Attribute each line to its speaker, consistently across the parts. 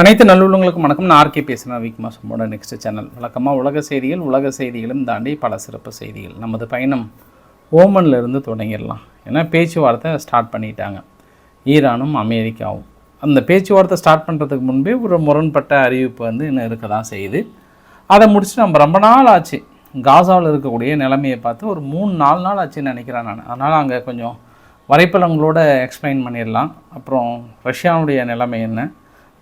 Speaker 1: அனைத்து நல்லுள்ளங்களுக்கும் வணக்கம். நான் ஆர்கே பேசுகிறேன் வீக் மாசமோட நெக்ஸ்ட் சேனல் வழக்கமாக உலக செய்திகள் உலக செய்திகளும் தாண்டி பல சிறப்பு செய்திகள். நமது பயணம் ஓமன்லேருந்து தொடங்கிடலாம். ஏன்னா பேச்சுவார்த்தை ஸ்டார்ட் பண்ணிட்டாங்க. ஈரானும் அமெரிக்காவும். அந்த பேச்சுவார்த்தை ஸ்டார்ட் பண்ணுறதுக்கு முன்பே ஒரு முரண்பட்ட அறிவிப்பு வந்து இன்னும் இருக்க தான் செய்யுது. அதை முடிச்சு நம்ம ரொம்ப நாள் ஆச்சு. காசாவில் இருக்கக்கூடிய நிலைமையை பார்த்து ஒரு மூணு நாலு நாள் ஆச்சுன்னு நினைக்கிறேன் நான். அதனால் அங்கே கொஞ்சம் வரைபடங்களோட எக்ஸ்பிளைன் பண்ணிடலாம். அப்புறம் ரஷ்யாவுடைய நிலைமை என்ன?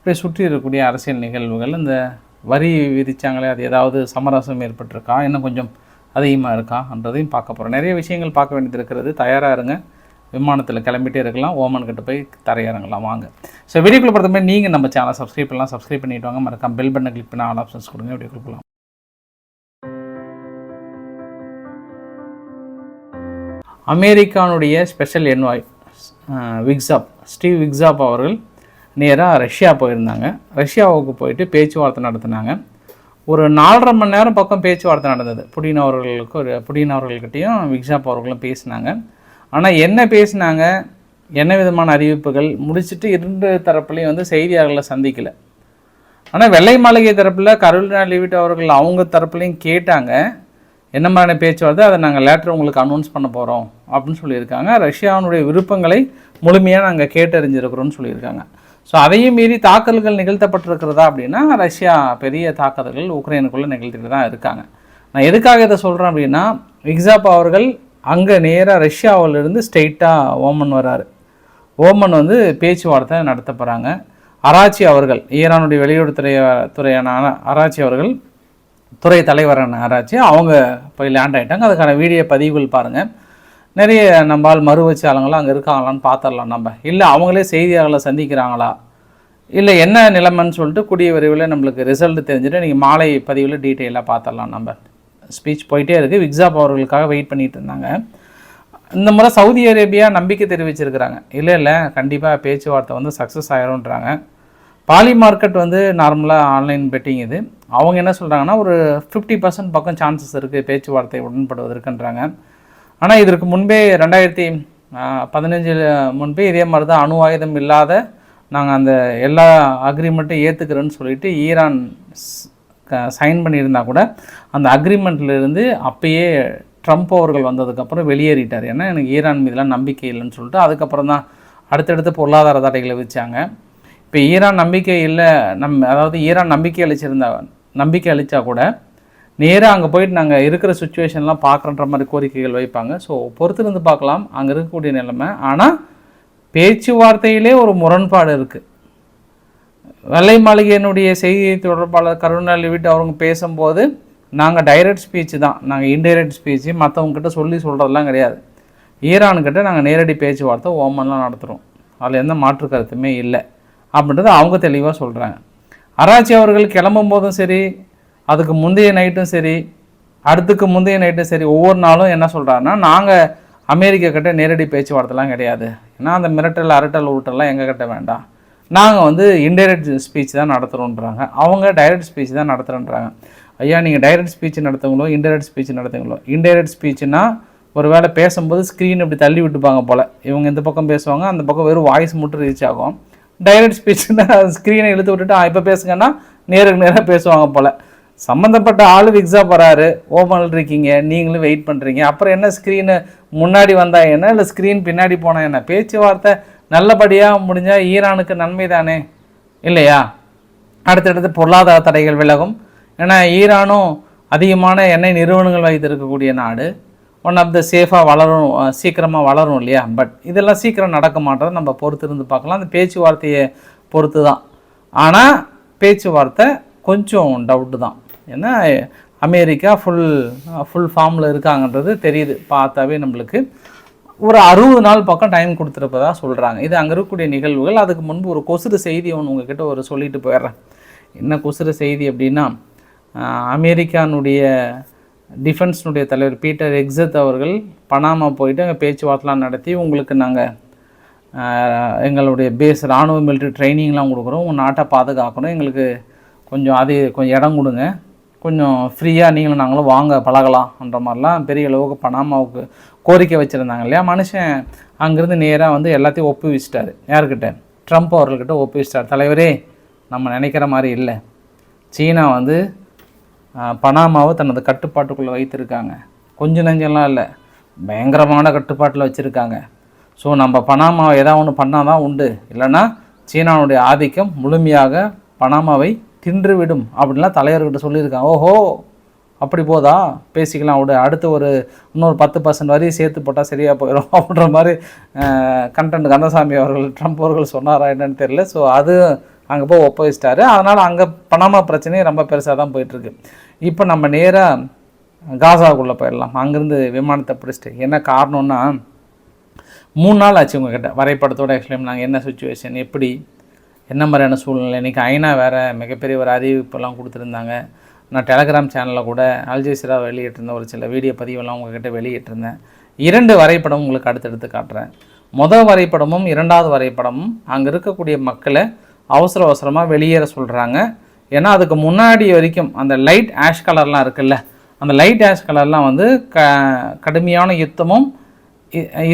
Speaker 1: இப்படி சுற்றி இருக்கக்கூடிய அரசியல் நிகழ்வுகள் இந்த வரி விதித்தாங்களே அது ஏதாவது சமரசம் ஏற்பட்டிருக்கா? இன்னும் கொஞ்சம் அதிகமாக இருக்கான்றதையும் பார்க்க போகிறோம் நிறைய விஷயங்கள் பார்க்க வேண்டியது இருக்கிறது. தயாராக இருங்க. விமானத்தில் கிளம்பிட்டே இருக்கலாம். ஓமன் கிட்ட போய் தரையிறங்கலாம். வாங்க. ஸோ வீடியோக்குள்ள பொறுத்த நீங்கள் நம்ம சேனலை சப்ஸ்கிரைப் பண்ணலாம். சப்ஸ்கிரைப் பண்ணிட்டு வாங்க. மறக்காம பெல் பட்டனை கிளிக் பண்ண ஆல் ஆப்ஷன்ஸ் கொடுங்க. வீடியோ போகலாம் அமெரிக்கானுடைய ஸ்பெஷல் என்வாய் விக்ஸாப் ஸ்டீவ் விக்ஸாப் அவர்கள் நேராக ரஷ்யா போயிருந்தாங்க. ரஷ்யாவுக்கு போயிட்டு பேச்சுவார்த்தை நடத்தினாங்க. ஒரு நாலரை மணி நேரம் பக்கம் பேச்சுவார்த்தை நடந்தது. புடின் அவர்களுக்கு ஒரு புடின் அவர்கள்கிட்டையும் விக்ஸாப் அவர்களும் பேசினாங்க. ஆனால் என்ன பேசினாங்க? என்ன விதமான அறிவிப்புகள்? முடிச்சுட்டு இரண்டு தரப்புலையும் வந்து செய்தியாளர்களை சந்திக்கலை. ஆனால் வெள்ளை மாளிகை தரப்பில் கருணா லிவிட் அவர்கள் அவங்க தரப்புலையும் கேட்டாங்க. என்ன மாதிரியான பேச்சுவார்த்தை? அதை நாங்கள் லேட்டர் உங்களுக்கு அனௌன்ஸ் பண்ண போகிறோம் அப்படின்னு சொல்லியிருக்காங்க. ரஷ்யாவினுடைய விருப்பங்களை முழுமையாக நாங்கள் கேட்டறிஞ்சிருக்கிறோம்னு சொல்லியிருக்காங்க. ஸோ அதையும் மீறி தாக்குதல்கள் நிகழ்த்தப்பட்டிருக்கிறதா அப்படின்னா ரஷ்யா பெரிய தாக்குதல்கள் உக்ரைனுக்குள்ளே நிகழ்த்திட்டு தான் இருக்காங்க. நான் எதுக்காக இதை சொல்கிறேன் அப்படின்னா விக்ஸாப் அவர்கள் அங்கே நேராக ரஷ்யாவிலிருந்து ஸ்ட்ரெயிட்டாக ஓமன் வராரு. ஓமன் வந்து பேச்சுவார்த்தை நடத்த போகிறாங்க அராச்சி அவர்கள் ஈரானுடைய வெளியுறவுத்துறை துறையான அராச்சி அவர்கள் துறை தலைவரான அராச்சி அவங்க போய் லேண்ட் ஆகிட்டாங்க அதுக்கான வீடியோ பதிவுகள் பாருங்கள் நிறைய நம்மால் மறு ஆளுங்களாம் அங்கே இருக்காங்களான்னு பார்த்துடலாம் நம்ம. இல்லை அவங்களே செய்தியாளர்களை சந்திக்கிறாங்களா? இல்லை என்ன நிலைமைன்னு சொல்லிட்டு கூடிய விரைவில் நம்மளுக்கு ரிசல்ட் தெரிஞ்சுட்டு நீங்கள் மாலை பதிவில் டீட்டெயிலாக பார்த்துடலாம் நம்ம. ஸ்பீச் போயிட்டே இருக்குது விக்ஸாப் அவர்களுக்காக வெயிட் பண்ணிட்டு இருந்தாங்க. இந்த முறை சவுதி அரேபியா நம்பிக்கை தெரிவிச்சிருக்கிறாங்க. இல்லை இல்லை கண்டிப்பாக பேச்சுவார்த்தை வந்து சக்ஸஸ் ஆயிரும்ன்றாங்க. பாலி மார்க்கெட் வந்து நார்மலாக ஆன்லைன் பெட்டிங் இது. அவங்க என்ன சொல்கிறாங்கன்னா ஒரு ஃபிஃப்டி பர்சன்ட் பக்கம் சான்சஸ் இருக்குது பேச்சுவார்த்தை உடன்படுவதற்குன்றாங்க. ஆனால் இதற்கு முன்பே ரெண்டாயிரத்தி பதினஞ்சில் முன்பே இதே மாதிரி தான் அணு ஆயுதம் இல்லாத நாங்கள் அந்த எல்லா அக்ரிமெண்ட்டும் ஏற்றுக்கிறோன்னு சொல்லிட்டு ஈரான் சைன் பண்ணியிருந்தா கூட அந்த அக்ரிமெண்ட்லேருந்து அப்பயே ட்ரம்ப் அவர்கள் வந்ததுக்கப்புறம் வெளியேறிட்டார். ஏன்னா எனக்கு ஈரான் மீதெல்லாம் நம்பிக்கை இல்லைன்னு சொல்லிட்டு அதுக்கப்புறம் தான் அடுத்தடுத்து பொருளாதார தடைகளை வச்சாங்க இப்போ ஈரான் நம்பிக்கை இல்லை நம் அதாவது ஈரான் நம்பிக்கை அளிச்சிருந்தா நம்பிக்கை அளித்தா கூட நேராக அங்கே போயிட்டு நாங்கள் இருக்கிற சுச்சுவேஷன்லாம் பார்க்குறன்ற மாதிரி கோரிக்கைகள் வைப்பாங்க. ஸோ பொறுத்திருந்து பார்க்கலாம். அங்கே இருக்கக்கூடிய நிலைமை. ஆனால் பேச்சுவார்த்தையிலே ஒரு முரண்பாடு இருக்குது வெள்ளை மாளிகையினுடைய செய்தி தொடர்பாளர் கருணாநிதி வீட்டு அவங்க பேசும்போது நாங்கள் டைரக்ட் ஸ்பீச் தான். நாங்கள் இன்டைரக்ட் ஸ்பீச்சு மற்றவங்கக்கிட்ட சொல்லி சொல்கிறதெல்லாம் கிடையாது. ஈரானுக்கிட்ட நாங்கள் நேரடி பேச்சுவார்த்தை ஓமன்லாம் நடத்துகிறோம் அதில் எந்த மாற்று கருத்துமே இல்லை. அப்படின்றத அவங்க தெளிவாக சொல்கிறாங்க அராச்சி அவர்கள் கிளம்பும் போதும் சரி அதுக்கு முந்தைய நைட்டும் சரி அடுத்துக்கு முந்தைய நைட்டும் சரி ஒவ்வொரு நாளும் என்ன சொல்கிறாருன்னா நாங்கள் அமெரிக்கா கிட்ட நேரடி பேச்சுவார்த்தைலாம் கிடையாது. ஏன்னா அந்த மிரட்டல் அரட்டல் உருட்டெல்லாம் எங்கள் கிட்ட வேண்டாம். நாங்கள் வந்து இன்டைரக்ட் ஸ்பீச் தான் நடத்துகிறோன்றாங்க அவங்க டைரக்ட் ஸ்பீச் தான் நடத்துகிறேன்றாங்க ஐயா நீங்கள் டைரக்ட் ஸ்பீச் நடத்துங்களோ இன்டைரக்ட் ஸ்பீச் நடத்துங்களோ இன்டைரக்ட் ஸ்பீச்சுனா ஒரு வேளை பேசும்போது ஸ்க்ரீன் இப்படி தள்ளி விட்டுப்பாங்க போல். இவங்க இந்த பக்கம் பேசுவாங்க அந்த பக்கம் வெறும் வாய்ஸ் மட்டும் ரீச் ஆகும். டைரக்ட் ஸ்பீச்சுன்னா ஸ்க்ரீனை இழுத்து விட்டுட்டு இப்போ பேசுங்கன்னா நேருக்கு நேராக பேசுவாங்க போல். சம்மந்தப்பட்ட ஆள் விக்ஸா போகிறாரு ஓப்பனில் இருக்கீங்க நீங்களும் வெயிட் பண்ணுறீங்க அப்புறம் என்ன ஸ்க்ரீனு முன்னாடி வந்தா என்ன இல்லை ஸ்க்ரீன் பின்னாடி போனால் என்ன? பேச்சுவார்த்தை நல்லபடியாக முடிஞ்சால் ஈரானுக்கு நன்மை தானே? இல்லையா? அடுத்தடுத்து பொருளாதார தடைகள் விலகும். ஏன்னா ஈரானும் அதிகமான எண்ணெய் நிறுவனங்கள் வைத்திருக்கக்கூடிய நாடு. ஒன் ஆஃப் த சேஃபாக வளரும் சீக்கிரமாக வளரும் இல்லையா? பட் இதெல்லாம் சீக்கிரம் நடக்க மாட்டோம் நம்ம பொறுத்து இருந்து பார்க்கலாம். அந்த பேச்சுவார்த்தையை பொறுத்து தான் ஆனால் பேச்சுவார்த்தை கொஞ்சம் டவுட்டு தான். ஏன்னா அமெரிக்கா ஃபுல் ஃபுல் ஃபார்மில் இருக்காங்கன்றது தெரியுது. பார்த்தாவே நம்மளுக்கு ஒரு அறுபது நாள் பக்கம் டைம் கொடுத்துருப்பதா சொல்கிறாங்க இது அங்கே இருக்கக்கூடிய நிகழ்வுகள். அதுக்கு முன்பு ஒரு கொசுறு செய்தி ஒன்று உங்ககிட்ட ஒரு சொல்லிட்டு போயிடுறேன். என்ன கொசுறு செய்தி அப்படின்னா அமெரிக்கானுடைய டிஃபென்ஸ்னுடைய தலைவர் பீட்டர் எக்ஸத் அவர்கள் பனாமா போயிட்டு அங்கே பேச்சுவார்த்தைலாம் நடத்தி உங்களுக்கு நாங்கள் எங்களுடைய பேஸ் இராணுவ மிலிட்ரி ட்ரைனிங்லாம் கொடுக்குறோம். உங்கள் நாட்டை பாதுகாக்கணும். எங்களுக்கு கொஞ்சம் அது கொஞ்சம் இடம் கொடுங்க. கொஞ்சம் ஃப்ரீயாக நீங்களும் நாங்களும் வாங்க பழகலாம்ன்ற மாதிரிலாம் பெரிய அளவுக்கு பனாமாவுக்கு கோரிக்கை வச்சுருந்தாங்க இல்லையா? மனுஷன் அங்கேருந்து நேராக வந்து எல்லாத்தையும் ஒப்புவிச்சிட்டாரு. யார்கிட்ட? ட்ரம்ப் அவர்கள்கிட்ட ஒப்புவிச்சிட்டார். தலைவரே நம்ம நினைக்கிற மாதிரி இல்லை. சீனா வந்து பனாமாவை தனது கட்டுப்பாட்டுக்குள்ளே வைத்திருக்காங்க. கொஞ்சம் நஞ்செல்லாம் இல்லை. பயங்கரமான கட்டுப்பாட்டில் வச்சுருக்காங்க. ஸோ நம்ம பனாமாவை ஏதாவது ஒன்று பண்ணால் தான் உண்டு. இல்லைன்னா சீனாவுடைய ஆதிக்கம் முழுமையாக பனாமாவை தின்றுவிடும் அப்படின்லாம் தலைவர்கிட்ட சொல்லியிருக்காங்க. ஓஹோ அப்படி போதா? பேசிக்கலாம் விட. அடுத்து ஒரு இன்னொரு பத்து பர்சன்ட் வரி சேர்த்து போட்டால் சரியாக போயிடும் அப்படின்ற மாதிரி கண்டென்ட் கந்தசாமி அவர்கள் ட்ரம்ப் அவர்கள் சொன்னாரா என்னன்னு தெரியல. ஸோ அது அங்கே போய் ஒப்பவிச்சிட்டாரு அதனால் அங்கே பனாமா பிரச்சனையும் ரொம்ப பெருசாக தான் போயிட்டுருக்கு. இப்போ நம்ம நேராக காசாவுக்குள்ளே போயிடலாம். அங்கேருந்து விமானத்தை பிடிச்சிட்டு. என்ன காரணம்னா மூணு நாள் ஆச்சு உங்ககிட்ட வரைபடத்தோட எக்ஸ்பிளைன் நாங்கள் என்ன சுச்சுவேஷன் எப்படி? என்ன மாதிரியான சூழ்நிலை? இன்றைக்கி ஐநா வேறு மிகப்பெரிய ஒரு அறிவிப்பெல்லாம் கொடுத்துருந்தாங்க. நான் டெலகிராம் சேனலில் கூட அல்ஜெசிரா வெளியிட்டிருந்த ஒரு சில வீடியோ பதிவெல்லாம் உங்ககிட்ட வெளியிட்டிருந்தேன். இரண்டு வரைபடம் உங்களுக்கு அடுத்தடுத்து காட்டுறேன். முதல் வரைபடமும் இரண்டாவது வரைபடமும் அங்கே இருக்கக்கூடிய மக்களை அவசர அவசரமாக வெளியேற சொல்கிறாங்க ஏன்னா அதுக்கு முன்னாடி வரைக்கும் அந்த லைட் ஆஷ் கலர்லாம் இருக்குல்ல அந்த லைட் ஆஷ் கலர்லாம் வந்து க கடுமையான யுத்தமும்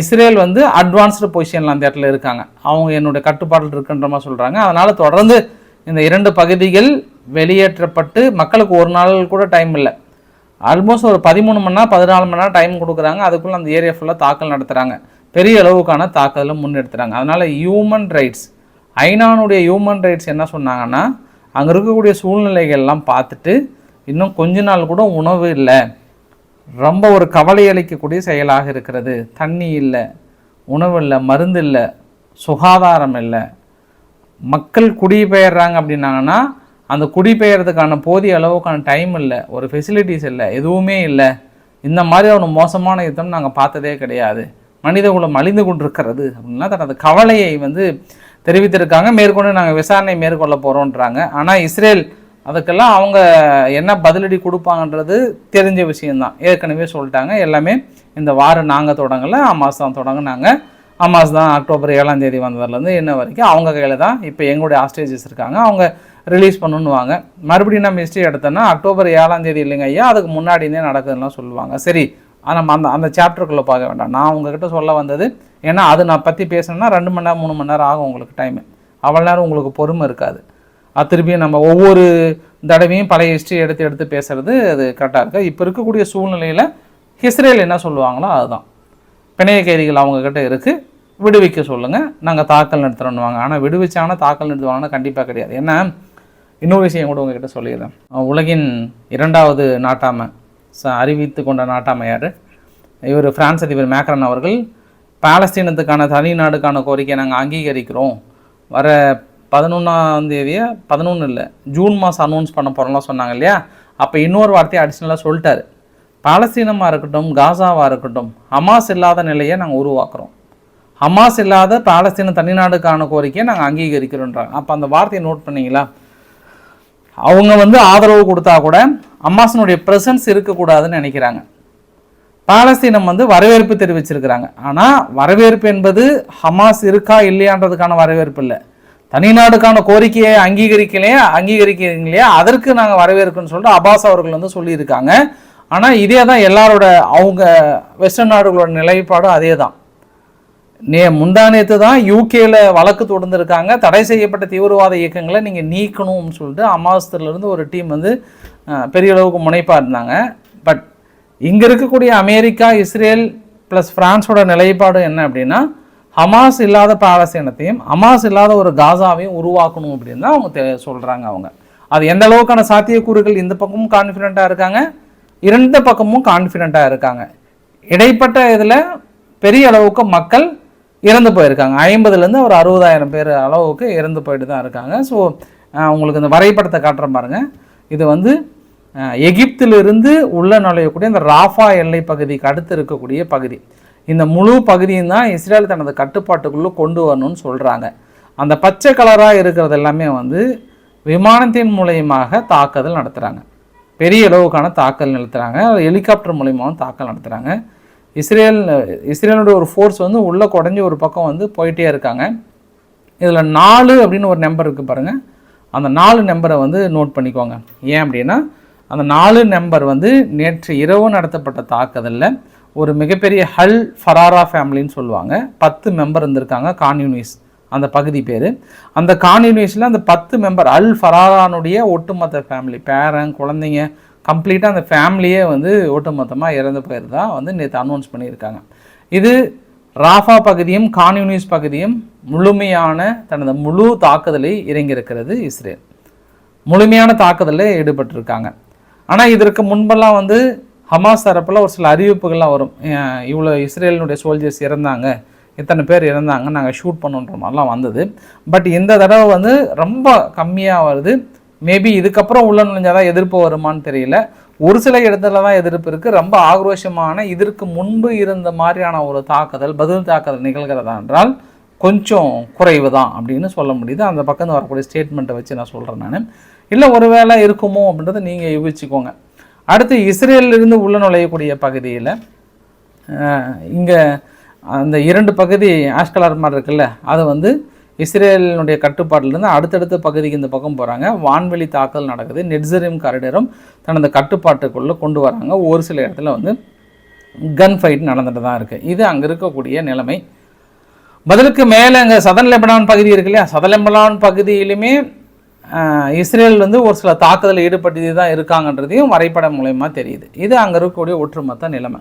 Speaker 1: இஸ்ரேல் வந்து அட்வான்ஸ்டு பொசிஷனில் அந்த இடத்துல இருக்காங்க. அவங்க என்னுடைய கட்டுப்பாட்டில் இருக்குன்ற மாதிரி சொல்கிறாங்க அதனால் தொடர்ந்து இந்த இரண்டு பகுதிகள் வெளியேற்றப்பட்டு மக்களுக்கு ஒரு நாள் கூட டைம் இல்லை. ஆல்மோஸ்ட் ஒரு பதிமூணு மணி நேரம் பதினாலு மணி நேரம் டைம் கொடுக்குறாங்க. அதுக்குள்ளே அந்த ஏரியா ஃபுல்லாக தாக்கல் நடத்துகிறாங்க பெரிய அளவுக்கான தாக்குதலை முன்னெடுத்துறாங்க. அதனால் ஹியூமன் ரைட்ஸ் ஐநானுடைய ஹியூமன் ரைட்ஸ் என்ன சொன்னாங்கன்னா அங்கே இருக்கக்கூடிய சூழ்நிலைகள்லாம் பார்த்துட்டு இன்னும் கொஞ்ச நாள் கூட உணவு இல்லை. ரொம்ப ஒரு கவலை அளிக்கக்கூடிய செயலாக இருக்கிறது. தண்ணி இல்லை உணவு இல்லை மருந்து இல்லை சுகாதாரம் இல்லை. மக்கள் குடிபெயர்றாங்க அப்படின்னாங்கன்னா அந்த குடிபெயர்றதுக்கான போதிய அளவுக்கான டைம் இல்லை ஒரு ஃபெசிலிட்டிஸ் இல்லை எதுவுமே இல்லை. இந்த மாதிரி ஒரு மோசமான யுத்தம் நாங்கள் பார்த்ததே கிடையாது. மனிதகுலம் அழிந்து கொண்டிருக்கிறது அப்படின்னா தனது கவலையை வந்து தெரிவித்திருக்காங்க. மேற்கொண்டு நாங்கள் விசாரணை மேற்கொள்ள போகிறோன்றாங்க ஆனால் இஸ்ரேல் அதுக்கெல்லாம் அவங்க என்ன பதிலடி கொடுப்பாங்கன்றது தெரிஞ்ச விஷயந்தான் ஏற்கனவே சொல்லிட்டாங்க. எல்லாமே இந்த வாரம் நாங்கள் தொடங்கலை அமாஸ் தான் தொடங்கினாங்க. அமாஸ் தான் அக்டோபர் ஏழாம் தேதி வந்ததுலேருந்து என்ன வரைக்கும் அவங்க கையில் தான் இப்போ எங்களுடைய ஆஸ்டேஜஸ் இருக்காங்க. அவங்க ரிலீஸ் பண்ணுன்னுவாங்க. மறுபடியும் நம்ம ஹிஸ்ட்ரி எடுத்தோன்னா அக்டோபர் ஏழாம் தேதி இல்லைங்க ஐயா அதுக்கு முன்னாடியே நடக்குதுன்னா சொல்லுவாங்க. சரி நம்ம அந்த அந்த சாப்டருக்குள்ளே பார்க்க வேண்டாம். நான் உங்ககிட்ட சொல்ல வந்தது ஏன்னா அது நான் பற்றி பேசணும்னா ரெண்டு மணி நேரம் மூணு மணி நேரம் ஆகும் உங்களுக்கு டைமு அவ்வளோ நேரம் உங்களுக்கு பொறுமை இருக்காது. அது திருப்பியும் நம்ம ஒவ்வொரு தடவையும் பழைய ஹிஸ்ட்ரி எடுத்து எடுத்து பேசுகிறது அது கரெக்டாக இருக்குது இப்போ இருக்கக்கூடிய சூழ்நிலையில் இஸ்ரேல் என்ன சொல்லுவாங்களோ அதுதான். பிணைய கைதிகள் அவங்கக்கிட்ட இருக்குது விடுவிக்க சொல்லுங்கள் நாங்கள் தாக்கல் நடத்துகிறோன்னுவாங்க ஆனால் விடுவிச்சாங்கன்னா தாக்கல் நிறுத்துவாங்கன்னா கண்டிப்பாக கிடையாது. ஏன்னா இன்னொரு விஷயம் கூட உங்ககிட்ட சொல்லிடுறேன். உலகின் இரண்டாவது நாட்டாமை ச அறிவித்து கொண்ட நாட்டாமை யார்? இவர் பிரான்ஸ் அதிபர் மேக்ரன் அவர்கள் பாலஸ்தீனத்துக்கான தனி நாடுக்கான கோரிக்கையை நாங்கள் அங்கீகரிக்கிறோம். வர பதினொன்றாம் தேதியை பதினொன்று இல்லை ஜூன் மாதம் அனௌன்ஸ் பண்ண போகிறோம்லாம் சொன்னாங்க இல்லையா? அப்போ இன்னொரு வார்த்தையை அடிஷ்னலாக சொல்லிட்டாரு. பாலஸ்தீனமாக இருக்கட்டும் காசாவாக இருக்கட்டும் ஹமாஸ் இல்லாத நிலையை நாங்கள் உருவாக்குறோம். ஹமாஸ் இல்லாத பாலஸ்தீன தனிநாடுக்கான கோரிக்கையை நாங்கள் அங்கீகரிக்கிறோன்றாங்க. அப்போ அந்த வார்த்தையை நோட் பண்ணிங்களா? அவங்க வந்து ஆதரவு கொடுத்தா கூட அம்மாசனுடைய ப்ரெசன்ஸ் இருக்கக்கூடாதுன்னு நினைக்கிறாங்க. பாலஸ்தீனம் வந்து வரவேற்பு தெரிவிச்சிருக்கிறாங்க. ஆனால் வரவேற்பு என்பது ஹமாஸ் இருக்கா இல்லையான்றதுக்கான வரவேற்பு இல்லை. தனிநாடுக்கான கோரிக்கையை அங்கீகரிக்கலையே? அங்கீகரிக்கிறீங்களே அதற்கு நாங்கள் வரவேற்குன்னு சொல்லிட்டு அபாஸ் அவர்கள் வந்து சொல்லியிருக்காங்க. ஆனால் இதே தான் எல்லாரோட அவங்க வெஸ்டர்ன் நாடுகளோட நிலைப்பாடும் அதே தான். நே முந்தானேத்து தான் யூகேல வழக்கு தொடர்ந்துருக்காங்க தடை செய்யப்பட்ட தீவிரவாத இயக்கங்களை நீங்கள் நீக்கணும்னு சொல்லிட்டு அமாஸ்திரிலேருந்து ஒரு டீம் வந்து பெரிய அளவுக்கு முனைப்பாக இருந்தாங்க பட் இங்கே இருக்கக்கூடிய அமெரிக்கா இஸ்ரேல் ப்ளஸ் ஃப்ரான்ஸோட நிலைப்பாடு என்ன அப்படின்னா ஹமாஸ் இல்லாத பாலஸ்தீனத்தையும் ஹமாஸ் இல்லாத ஒரு காசாவையும் உருவாக்கணும் அப்படின்னு தான் அவங்க தெ- அவங்க. அது எந்த அளவுக்கான சாத்தியக்கூறுகள் இந்த பக்கமும் கான்ஃபிடென்ட்டாக இருக்காங்க? இரண்டு பக்கமும் கான்ஃபிடென்ட்டாக இருக்காங்க. இடைப்பட்ட இதில் பெரிய அளவுக்கு மக்கள் இறந்து போயிருக்காங்க. ஐம்பதுலேருந்து ஒரு அறுபதாயிரம் பேர் அளவுக்கு இறந்து போயிட்டு தான் இருக்காங்க. ஸோ உங்களுக்கு இந்த வரைபடத்தை காட்டுறேன் பாருங்க. இது வந்து எகிப்திலிருந்து உள்ள நுழையக்கூடிய இந்த ராஃபா எல்லை பகுதிக்கு அடுத்து இருக்கக்கூடிய பகுதி. இந்த முழு பகுதியும் தான் இஸ்ரேல் தனது கட்டுப்பாட்டுக்குள்ளே கொண்டு வரணும்னு சொல்கிறாங்க அந்த பச்சை கலராக இருக்கிறது எல்லாமே வந்து விமானத்தின் மூலயமாக தாக்குதல் நடத்துகிறாங்க பெரிய அளவுக்கான தாக்கல் நடத்துகிறாங்க ஹெலிகாப்டர் மூலியமாகவும் தாக்கல் நடத்துகிறாங்க இஸ்ரேல் இஸ்ரேலுடைய ஒரு ஃபோர்ஸ் வந்து உள்ளே குடஞ்சி ஒரு பக்கம் வந்து போயிட்டே இருக்காங்க. இதில் நாலு அப்படின்னு ஒரு நம்பர் இருக்குது பாருங்கள் அந்த நாலு நம்பரை வந்து நோட் பண்ணிக்கோங்க. ஏன் அப்படின்னா அந்த நாலு நம்பர் வந்து நேற்று இரவு நடத்தப்பட்ட தாக்குதலில் ஒரு மிகப்பெரிய ஹல் ஃபராரா ஃபேமிலின்னு சொல்லுவாங்க. பத்து மெம்பர் இருந்திருக்காங்க கான்யூனிஸ். அந்த பகுதி பேர். அந்த கான்யூனிஸில் அந்த பத்து மெம்பர் அல் ஃபராரானுடைய ஒட்டுமொத்த ஃபேமிலி. பேரன் குழந்தைங்க கம்ப்ளீட்டாக அந்த ஃபேமிலியே வந்து ஒட்டுமொத்தமாக இறந்து போயிருந்தா வந்து நேற்று அனௌன்ஸ் பண்ணியிருக்காங்க. இது ராஃபா பகுதியும் கான்யூனிஸ் பகுதியும் முழுமையான தனது முழு தாக்குதலை இறங்கியிருக்கிறது இஸ்ரேல். முழுமையான தாக்குதலில் ஈடுபட்டிருக்காங்க. ஆனால் இதற்கு முன்பெல்லாம் வந்து ஹமாஸ் தரப்பில் ஒரு சில அறிவிப்புகள்லாம் வரும். இவ்வளோ இஸ்ரேலினுடைய சோல்ஜர்ஸ் இறந்தாங்க. இத்தனை பேர் இறந்தாங்க. நாங்கள் ஷூட் பண்ணுன்ற மாதிரிலாம் வந்தது. பட் இந்த தடவை வந்து ரொம்ப கம்மியாக வருது. மேபி இதுக்கப்புறம் உள்ள நுழைஞ்சாதான் எதிர்ப்பு வருமான்னு தெரியல. ஒரு சில இடத்துல தான் எதிர்ப்பு இருக்குது ரொம்ப ஆக்ரோஷமான இதற்கு முன்பு இருந்த மாதிரியான ஒரு தாக்குதல் பதில் தாக்குதல் நிகழ்கிறதா என்றால் கொஞ்சம் குறைவு தான் அப்படின்னு சொல்ல முடியுது. அந்த பக்கம் வரக்கூடிய ஸ்டேட்மெண்ட்டை வச்சு நான் சொல்கிறேன் நான். இல்லை ஒருவேளை இருக்குமோ அப்படின்றத நீங்கள் யூகிச்சுக்கோங்க. அடுத்து இஸ்ரேலிருந்து உள்ள நுழையக்கூடிய பகுதியில் இங்கே அந்த இரண்டு பகுதி ஆஷ்கலார் மாதிரி இருக்குல்ல அது வந்து இஸ்ரேலினுடைய கட்டுப்பாட்டிலிருந்து அடுத்தடுத்த பகுதிக்கு இந்த பக்கம் போகிறாங்க வான்வெளி தாக்குதல் நடக்குது. நெட்ஸரிம் காரிடரும் தனது கட்டுப்பாட்டுக்குள்ளே கொண்டு வராங்க. ஒரு சில இடத்துல வந்து கன் ஃபைட் நடந்துட்டு தான் இருக்குது இது அங்கே இருக்கக்கூடிய நிலைமை. பதிலுக்கு மேலே அங்கே சதன் லெபனான் பகுதி இருக்கு இல்லையா? சதன் லெபனான் பகுதியிலுமே இஸ்ரேல் வந்து ஒரு சில தாக்குதலில் ஈடுபட்டு தான் இருக்காங்கன்றதையும் வரைபடம் மூலயமா தெரியுது. இது அங்கே இருக்கக்கூடிய ஒற்றுமொத்த நிலைமை.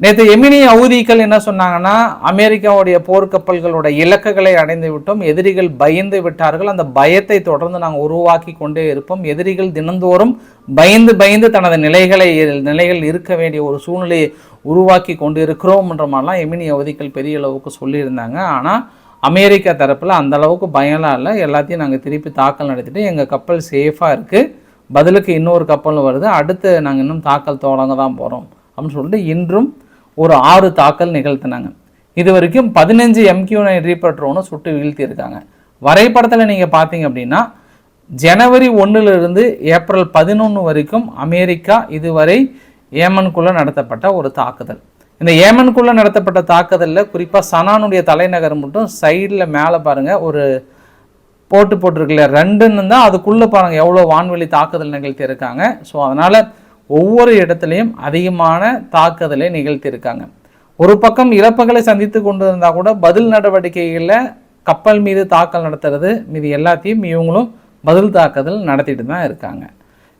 Speaker 1: நேற்று எமினி அவுதிகள் என்ன சொன்னாங்கன்னா அமெரிக்காவுடைய போர்க்கப்பல்களோட இலக்குகளை அடைந்து விட்டோம் எதிரிகள் பயந்து விட்டார்கள் அந்த பயத்தை தொடர்ந்து நாங்கள் உருவாக்கி கொண்டே இருப்போம் எதிரிகள் தினந்தோறும் பயந்து பயந்து தனது நிலைகளை நிலைகள் இருக்க வேண்டிய ஒரு சூழ்நிலையை உருவாக்கி கொண்டு இருக்கிறோம்ன்ற மாதிரிலாம் எமினி அவதிகள் பெரிய அளவுக்கு சொல்லியிருந்தாங்க. ஆனால் அமெரிக்கா தரப்பில் அந்த அளவுக்கு பயம்லாம் இல்லை. எல்லாத்தையும் நாங்கள் திருப்பி தாக்கல் நடத்திட்டு எங்கள் கப்பல் சேஃபாக இருக்குது பதிலுக்கு இன்னொரு கப்பலும் வருது. அடுத்து நாங்கள் இன்னும் தாக்கல் தொடங்க தான் போகிறோம் அப்படின்னு சொல்லிட்டு இன்றும் ஒரு ஆறு தாக்கல் நிகழ்த்தினாங்க. இது வரைக்கும் பதினஞ்சு எம்கியூ நைன் ரீப்பர் சுட்டு வீழ்த்தியிருக்காங்க. வரைபடத்தில் நீங்கள் பார்த்தீங்க அப்படின்னா ஜனவரி ஒன்றுலேருந்து ஏப்ரல் பதினொன்று வரைக்கும் அமெரிக்கா இதுவரை ஏமனுக்குள்ளே நடத்தப்பட்ட ஒரு தாக்குதல். இந்த ஏமனுக்குள்ளே நடத்தப்பட்ட தாக்குதலில் குறிப்பாக சனானுடைய தலைநகர் மட்டும் சைடில் மேலே பாருங்கள் ஒரு போட்டு போட்டிருக்குல்ல ரெண்டுன்னு தான் அதுக்குள்ளே பாருங்கள் எவ்வளோ வான்வெளி தாக்குதல் நிகழ்த்தி இருக்காங்க. ஸோ அதனால் ஒவ்வொரு இடத்துலையும் அதிகமான தாக்குதலை நிகழ்த்தியிருக்காங்க. ஒரு பக்கம் இழப்புகளை சந்தித்து கொண்டு இருந்தால் கூட பதில் நடவடிக்கைகளில் கப்பல் மீது தாக்கல் நடத்துறது மீது எல்லாத்தையும் இவங்களும் பதில் தாக்குதல் நடத்திட்டு தான் இருக்காங்க.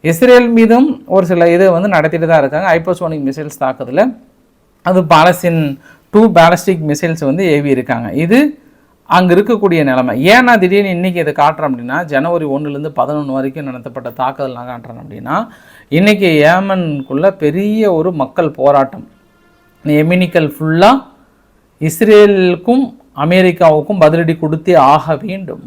Speaker 1: இஸ்ரேல் மீதும் ஒரு சில இது வந்து நடத்திட்டு தான் இருக்காங்க. ஹைப்பர்சோனிக் மிசைல்ஸ் தாக்குதலை அது பாலஸ்தீன் டூ பேலஸ்டிக் மிசைல்ஸ் வந்து ஏவி இருக்காங்க. இது அங்கே இருக்கக்கூடிய நிலைமை. ஏன்னா திடீர்னு இன்றைக்கி இதை காட்டுறோம் அப்படின்னா ஜனவரி ஒன்றுலேருந்து பதினொன்று வரைக்கும் நடத்தப்பட்ட தாக்குதலாக காட்டுறோம் அப்படின்னா இன்றைக்கி ஏமனுக்குள்ளே பெரிய ஒரு மக்கள் போராட்டம். எமினிக்கல் ஃபுல்லாக இஸ்ரேலுக்கும் அமெரிக்காவுக்கும் பதிலடி கொடுத்தே ஆக வேண்டும்.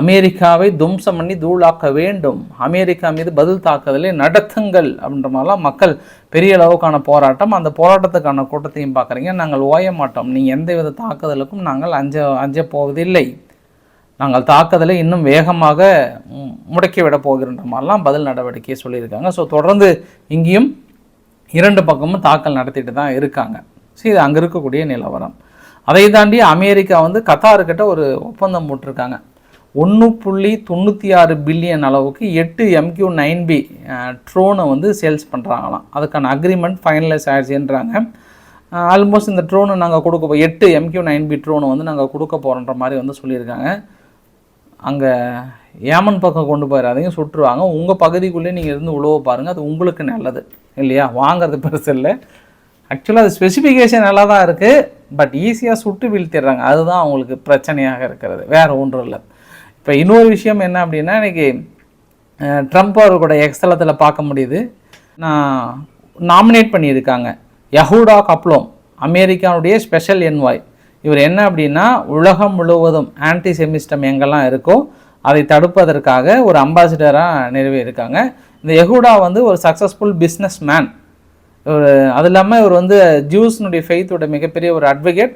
Speaker 1: அமெரிக்காவை தும்சம் பண்ணி தூளாக்க வேண்டும். அமெரிக்கா மீது பதில் தாக்குதலை நடத்துங்கள் அப்படின்ற மாதிரிலாம் மக்கள் பெரிய அளவுக்கான போராட்டம். அந்த போராட்டத்துக்கான கூட்டத்தையும் பார்க்குறீங்க. நாங்கள் ஓய மாட்டோம். நீங்கள் எந்தவித தாக்குதலுக்கும் நாங்கள் அஞ்ச அஞ்ச போவதில்லை. நாங்கள் தாக்குதலை இன்னும் வேகமாக முடக்கிவிட முடக்கி விட போகின்ற மாதிரிலாம் பதில் நடவடிக்கையை சொல்லியிருக்காங்க. ஸோ தொடர்ந்து இங்கேயும் இரண்டு பக்கமும் தாக்கல் நடத்திட்டு தான் இருக்காங்க. ஸோ இது அங்கே இருக்கக்கூடிய நிலவரம். அதை தாண்டி அமெரிக்கா வந்து கத்தார்கிட்ட ஒரு ஒப்பந்தம் போட்டிருக்காங்க. ஒன்று புள்ளி தொண்ணூற்றி ஆறு பில்லியன் அளவுக்கு எட்டு எம்கியூ நைன் பி ட்ரோனை வந்து சேல்ஸ் பண்ணுறாங்களாம் அதுக்கான அக்ரிமெண்ட் ஃபைனலைஸ் ஆயிடுச்சுன்றாங்க. ஆல்மோஸ்ட் இந்த ட்ரோனை நாங்கள் கொடுக்க போ எட்டு எம்கியூ நைன் பி ட்ரோனை வந்து நாங்கள் கொடுக்க போகிறோன்ற மாதிரி வந்து சொல்லியிருக்காங்க. அங்கே ஏமன் பக்கம் கொண்டு போயிடாதீங்க சுட்டுருவாங்க. உங்கள் பகுதிக்குள்ளே நீங்கள் இருந்து உழவ பாருங்கள் அது உங்களுக்கு நல்லது இல்லையா? வாங்கிறது பெருசு இல்லை. ஆக்சுவலாக அது ஸ்பெசிஃபிகேஷன் நல்லா தான் இருக்குது பட் ஈஸியாக சுட்டு வீழ்த்திடுறாங்க. அதுதான் அவங்களுக்கு பிரச்சனையாக இருக்கிறது வேறு ஒன்றும் இல்லை. இப்போ இன்னொரு விஷயம் என்ன அப்படின்னா இன்றைக்கி ட்ரம்ப் அவர்களோட எக்ஸ்தலத்தில் பார்க்க முடியுது. நான் நாமினேட் பண்ணியிருக்காங்க. யஹூடா கப்ளோம் அமெரிக்காவுடைய ஸ்பெஷல் என்வாய் இவர் என்ன அப்படின்னா உலகம் முழுவதும் ஆன்டி செமிஸ்டம் எங்கெல்லாம் இருக்கோ அதை தடுப்பதற்காக ஒரு அம்பாசிடராக நிறுவியிருக்காங்க இந்த யஹூடா வந்து ஒரு சக்ஸஸ்ஃபுல் பிஸ்னஸ் மேன் இவர் அது இல்லாமல் இவர் வந்து ஜூஸ்னுடைய ஃபெய்த்தோட மிகப்பெரிய ஒரு அட்வொகேட்